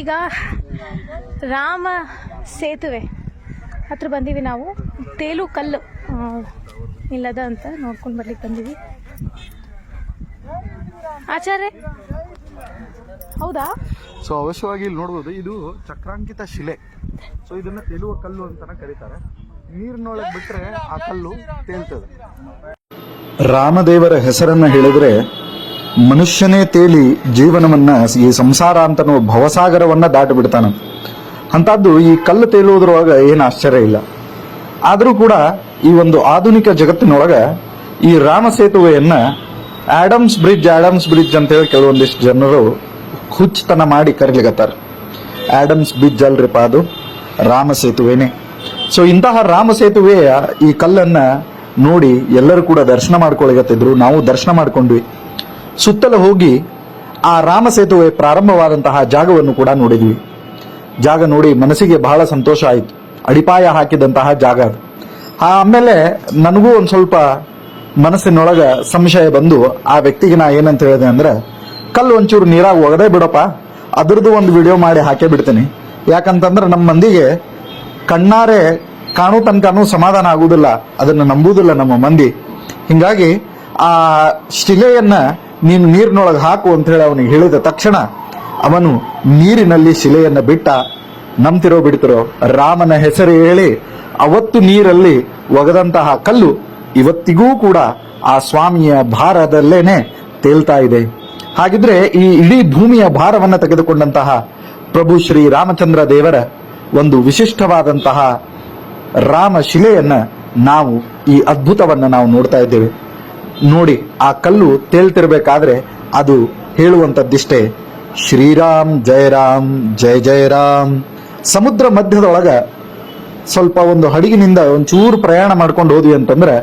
ಈಗ ರಾಮ ಸೇತುವೆ ಹತ್ರ ಬಂದೀವಿ ನಾವು. ತೇಲು ಕಲ್ಲು ಇಲ್ಲದ ಅಂತ ನೋಡ್ಕೊಂಡು ಬರ್ಲಿಕ್ಕೆ ಬಂದೀವಿ. ಆಚಾರ್ಯ? ಹೌದಾ? ಸೊ ಅವಶ್ಯವಾಗಿ ಇಲ್ಲಿ ನೋಡ್ಬೋದು ಇದು ಚಕ್ರಾಂಕಿತ ಶಿಲೆ. ಸೊ ಇದನ್ನ ತೇಲುವ ಕಲ್ಲು ಅಂತಾನೆ ಕರೀತಾರೆ. ನೀರಿನೊಳಗೆ ಬಿಟ್ರೆ ಆ ಕಲ್ಲು ತೇಲ್ತದೆ. ರಾಮದೇವರ ಹೆಸರನ್ನ ಹೇಳಿದ್ರೆ ಮನುಷ್ಯನೇ ತೇಲಿ ಜೀವನವನ್ನ, ಈ ಸಂಸಾರ ಅಂತನೋ ಭವಸಾಗರವನ್ನ ದಾಟಿ ಬಿಡ್ತಾನ ಅಂತದ್ದು ಈ ಕಲ್ಲು ತೇಲುವುದ್ರೊಳಗ ಏನು ಆಶ್ಚರ್ಯ ಇಲ್ಲ. ಆದರೂ ಕೂಡ ಈ ಒಂದು ಆಧುನಿಕ ಜಗತ್ತಿನೊಳಗ ಈ ರಾಮ ಸೇತುವೆಯನ್ನ ಆಡಮ್ಸ್ ಬ್ರಿಡ್ಜ್ ಆಡಮ್ಸ್ ಬ್ರಿಡ್ಜ್ ಅಂತ ಹೇಳಿ ಕೆಲವೊಂದಿಷ್ಟು ಜನರು ಹುಚ್ಚತನ ಮಾಡಿ ಕರೀಲಿಕತ್ತಾರ. ಆಡಮ್ಸ್ ಬ್ರಿಡ್ಜ್ ಅಲ್ರಿಪ್ಪ ಅದು? ರಾಮ ಸೇತುವೆನೆ. ಸೊ, ಇಂತಹ ರಾಮ ಸೇತುವೆಯ ಈ ಕಲ್ಲನ್ನ ನೋಡಿ ಎಲ್ಲರೂ ಕೂಡ ದರ್ಶನ ಮಾಡ್ಕೊಳಗತ್ತಿದ್ರು ನಾವು ದರ್ಶನ ಮಾಡ್ಕೊಂಡ್ವಿ. ಸುತ್ತಲೂ ಹೋಗಿ ಆ ರಾಮ ಸೇತುವೆ ಪ್ರಾರಂಭವಾದಂತಹ ಜಾಗವನ್ನು ಕೂಡ ನೋಡಿದ್ವಿ. ಜಾಗ ನೋಡಿ ಮನಸ್ಸಿಗೆ ಬಹಳ ಸಂತೋಷ ಆಯಿತು. ಅಡಿಪಾಯ ಹಾಕಿದಂತಹ ಜಾಗ ಅದು. ಆಮೇಲೆ ನನಗೂ ಒಂದು ಸ್ವಲ್ಪ ಮನಸ್ಸಿನೊಳಗ ಸಂಶಯ ಬಂದು ಆ ವ್ಯಕ್ತಿಗೆ ನಾ ಏನಂತ ಹೇಳಿದೆ ಅಂದ್ರೆ, ಕಲ್ಲು ಒಂಚೂರು ನೀರಾಗಿ ಒಗದೇ ಬಿಡಪ್ಪ. ಅದ್ರದ್ದು ಒಂದು ವಿಡಿಯೋ ಮಾಡಿ ಹಾಕೇ ಬಿಡ್ತೀನಿ. ಯಾಕಂತಂದ್ರೆ ನಮ್ಮ ಮಂದಿಗೆ ಕಣ್ಣಾರೆ ಕಾಣೋ ತನಕನೂ ಸಮಾಧಾನ ಆಗುವುದಿಲ್ಲ ಅದನ್ನು ನಂಬುವುದಿಲ್ಲ ನಮ್ಮ ಮಂದಿ. ಹಿಂಗಾಗಿ ಆ ಶಿಲೆಯನ್ನ ನೀನು ನೀರಿನೊಳಗೆ ಹಾಕು ಅಂತ ಹೇಳಿ ಅವನಿಗೆ ಹೇಳಿದ ತಕ್ಷಣ ಅವನು ನೀರಿನಲ್ಲಿ ಶಿಲೆಯನ್ನು ಬಿಟ್ಟ ನಂಬ್ತಿರೋ ಬಿಡ್ತಿರೋ ರಾಮನ ಹೆಸರು ಹೇಳಿ ಅವತ್ತು ನೀರಲ್ಲಿ ಒಗದಂತಹ ಕಲ್ಲು ಇವತ್ತಿಗೂ ಕೂಡ ಆ ಸ್ವಾಮಿಯ ಭಾರದಲ್ಲೇನೆ ತೇಲ್ತಾ ಇದೆ. ಹಾಗಿದ್ರೆ ಈ ಇಡೀ ಭೂಮಿಯ ಭಾರವನ್ನ ತೆಗೆದುಕೊಂಡಂತಹ ಪ್ರಭು ಶ್ರೀ ರಾಮಚಂದ್ರ ದೇವರ ಒಂದು ವಿಶಿಷ್ಟವಾದಂತಹ ರಾಮ ಶಿಲೆಯನ್ನ ನಾವು ಈ ಅದ್ಭುತವನ್ನ ನಾವು ನೋಡ್ತಾ ಇದ್ದೇವೆ. ನೋಡಿ ಆ ಕಲ್ಲು ತೇಳ್ತಿರ್ಬೇಕಾದ್ರೆ ಅದು ಹೇಳುವಂತದ್ದಿಷ್ಟೇ ಶ್ರೀರಾಮ್, ಜಯರಾಮ್, ಜಯ ಜಯ ರಾಮ್ ಸಮುದ್ರ ಮಧ್ಯದೊಳಗ ಸ್ವಲ್ಪ ಒಂದು ಹಡಗಿನಿಂದ ಒಂಚೂರು ಪ್ರಯಾಣ ಮಾಡ್ಕೊಂಡು ಹೋದ್ವಿ ಅಂತಂದ್ರೆ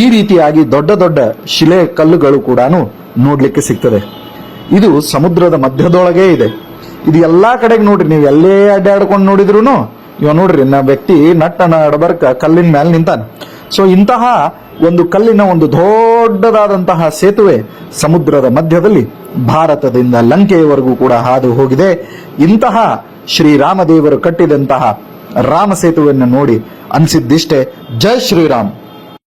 ಈ ರೀತಿಯಾಗಿ ದೊಡ್ಡ ದೊಡ್ಡ ಶಿಲೆ ಕಲ್ಲುಗಳು ಕೂಡ ನೋಡ್ಲಿಕ್ಕೆ ಸಿಗ್ತದೆ. ಇದು ಸಮುದ್ರದ ಮಧ್ಯದೊಳಗೆ ಇದೆ. ಇದು ಎಲ್ಲಾ ಕಡೆಗೆ ನೋಡ್ರಿ, ನೀವು ಎಲ್ಲೇ ಅಡ್ಡಾಡ್ಕೊಂಡು ನೋಡಿದ್ರು ಇವ ನೋಡ್ರಿ ನಮ್ಮ ವ್ಯಕ್ತಿ ನಟ್ಟನ ಅಡಬರ್ಕ ಕಲ್ಲಿನ ಮೇಲೆ ನಿಂತಾನೆ. ಸೊ ಇಂತಹ ಒಂದು ಕಲ್ಲಿನ ಒಂದು ದೊಡ್ಡದಾದಂತಹ ಸೇತುವೆ ಸಮುದ್ರದ ಮಧ್ಯದಲ್ಲಿ ಭಾರತದಿಂದ ಲಂಕೆಯವರೆಗೂ ಕೂಡ ಹಾದು ಹೋಗಿದೆ. ಇಂತಹ ಶ್ರೀರಾಮದೇವರು ಕಟ್ಟಿದಂತಹ ರಾಮ ಸೇತುವೆಯನ್ನು ನೋಡಿ ಅನಿಸಿದ್ದಿಷ್ಟೇ. ಜೈ ಶ್ರೀರಾಮ್.